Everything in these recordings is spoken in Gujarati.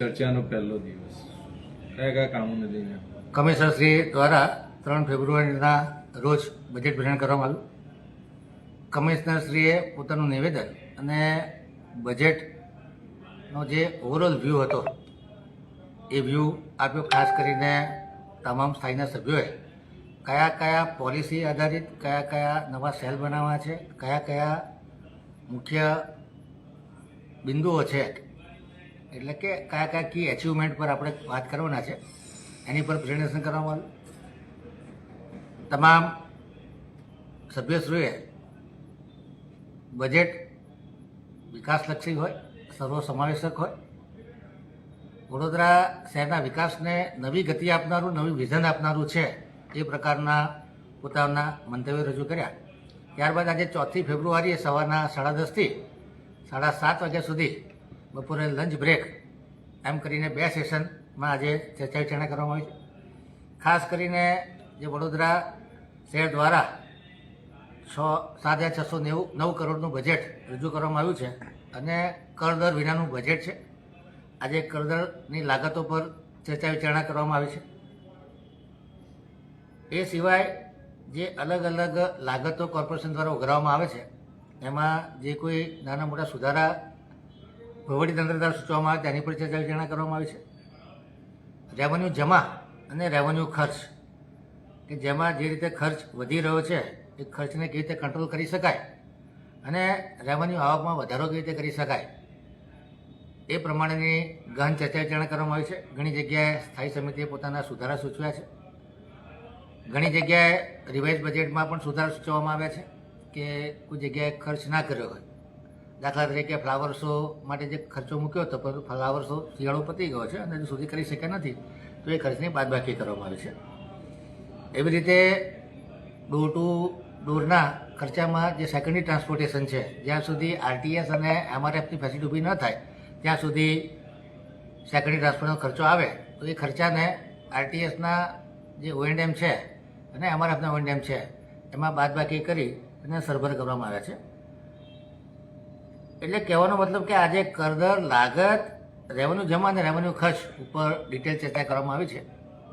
ચર્ચાનો પહેલો દિવસ. કયા કયા કામોને લઈને? કમિશનર શ્રી દ્વારા ત્રણ ફેબ્રુઆરીના રોજ બજેટ વિતરણ કરવામાં આવ્યું. કમિશનર શ્રીએ પોતાનું નિવેદન અને બજેટનો જે ઓવરઓલ વ્યૂ હતો, એ વ્યૂ આપ્યો ખાસ કરીને તમામ સ્થાયીના સભ્યોએ. કયા કયા પોલિસી આધારિત કયા કયા નવા સેલ બનાવવા છે કયા કયા મુખ્ય બિંદુઓ છે એટલે કે કયા કયા કી એચિવમેન્ટ પર આપણે વાત કરવાના છે, એની પર પ્રેઝન્ટેશન કરવામાં તમામ સભ્યશ્રીઓએ બજેટ વિકાસલક્ષી હોય, સર્વસમાવેશક હોય, વડોદરા શહેરના વિકાસને નવી ગતિ આપનારું, નવી વિઝન આપનારું છે, એ પ્રકારના પોતાના મંતવ્યો રજૂ કર્યા. ત્યારબાદ આજે ચોથી ફેબ્રુઆરીએ સવારના સાડા દસથી સાડા સાત વાગ્યા સુધી બપોરે લંચ બ્રેક એમ કરીને બે સેશનમાં આજે ચર્ચા વિચારણા કરવામાં આવી છે. ખાસ કરીને જે વડોદરા શહેર દ્વારા છ, સાત હજાર છસો નેવું, નવ કરોડનું બજેટ રજૂ કરવામાં આવ્યું છે અને કરદર વિનાનું બજેટ છે. આજે કરદરની લાગતો પર ચર્ચા વિચારણા કરવામાં આવી છે. એ સિવાય જે અલગ અલગ લાગતો કોર્પોરેશન દ્વારા ઉઘરાવવામાં આવે છે, એમાં જે કોઈ નાના મોટા સુધારા વહીવટીતંત્ર દ્વારા સૂચવવામાં આવે તેની પર ચર્ચા વિચારણા કરવામાં આવી છે. રેવન્યુ જમા અને રેવન્યુ ખર્ચ. કે જેમાં જે રીતે ખર્ચ વધી રહ્યો છે, એ ખર્ચને કેવી રીતે કંટ્રોલ કરી શકાય અને રેવન્યુ આવકમાં વધારો કેવી રીતે કરી શકાય, એ પ્રમાણેની ગહન ચર્ચા વિચારણા કરવામાં આવી છે. ઘણી જગ્યાએ સ્થાયી સમિતિએ પોતાના સુધારા સૂચવ્યા છે. ઘણી જગ્યાએ રિવાઇઝ બજેટમાં પણ સુધારા સૂચવવામાં આવ્યા છે કે કોઈ જગ્યાએ ખર્ચ ના કર્યો હોય. દાખલા તરીકે ફ્લાવર શો માટે જે ખર્ચો મૂક્યો હતો, પરંતુ ફ્લાવર શો શિયાળો પતી ગયો છે અને હજુ સુધી કરી શક્યા નથી, તો એ ખર્ચની બાદબાકી કરવામાં આવી છે. એવી રીતે ડોર ટુ ડોરના ખર્ચામાં જે સેકન્ડરી ટ્રાન્સપોર્ટેશન છે, જ્યાં સુધી આરટીએસ અને એમઆરએફની ફેસિલિટી ઊભી ન થાય, ત્યાં સુધી સેકન્ડરી ટ્રાન્સપોર્ટનો ખર્ચો આવે, તો એ ખર્ચાને આરટીએસના જે ઓએનડેમ છે અને એમઆરએફના ઓએનડેમ છે, એમાં બાદબાકી કરી અને સરભર કરવામાં આવ્યા છે. એટલે કહેવાનો મતલબ કે આજે કરદર લાગત રેવન્યુ જમા અને રેવન્યુ ખર્ચ ઉપર ડિટેલ ચર્ચા કરવામાં આવી છે.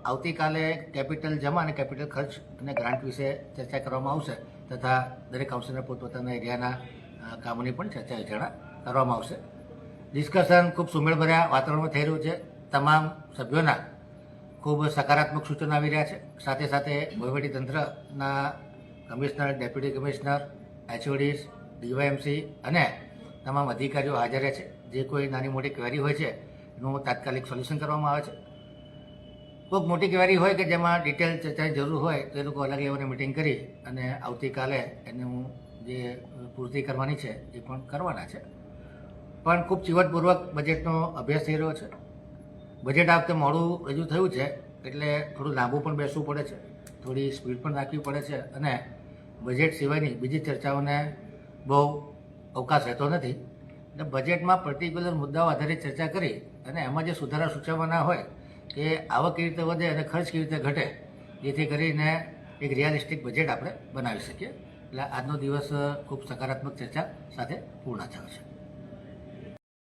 આવતીકાલે કેપિટલ જમા અને કેપિટલ ખર્ચ અને ગ્રાન્ટ વિશે ચર્ચા કરવામાં આવશે તથા દરેક કાઉન્સિલર પોતપોતાના એરિયાના કામોની પણ ચર્ચા વિચારણા કરવામાં આવશે. ડિસ્કશન ખૂબ સુમેળભર્યા વાતાવરણમાં થઈ રહ્યું છે. તમામ સભ્યોના ખૂબ સકારાત્મક સૂચનો આવી રહ્યા છે. સાથે સાથે તંત્રના commissioner deputy commissioner HODs DYMC અને તમામ અધિકારીઓ હાજર છે. જે કોઈ નાની મોટી ક્વેરી હોય છે, એનું તાત્કાલિક સોલ્યુશન કરવામાં આવે છે. ખૂબ મોટી ક્વેરી હોય કે જેમાં ડિટેલ ચર્ચાની જરૂર હોય, તો એ લોકો અલગ લેવલની મિટિંગ કરી અને આવતીકાલે એનું જે પૂર્તિ કરવાની છે, એ પણ કરવાના છે. પણ ખૂબ ચીવટપૂર્વક બજેટનો અભ્યાસ થઈ રહ્યો છે. બજેટ આ વખતે મોડું રજૂ થયું છે, એટલે થોડું લાંબુ પણ બેસવું પડે છે. થોડી સ્પીડ પણ રાખવી પડે છે અને બજેટ સિવાયની બીજી ચર્ચાઓને બહુ અવકાશ રહેતો નથી એટલે બજેટમાં પર્ટિક્યુલર મુદ્દાઓ આધારિત ચર્ચા કરી અને એમાં જે સુધારા સૂચવવાના હોય કે આવક કેવી રીતે વધે અને ખર્ચ કેવી રીતે ઘટે, જેથી કરીને એક રિયાલિસ્ટિક બજેટ આપણે બનાવી શકીએ. એટલે આજનો દિવસ ખૂબ સકારાત્મક ચર્ચા સાથે પૂર્ણ થયો છે.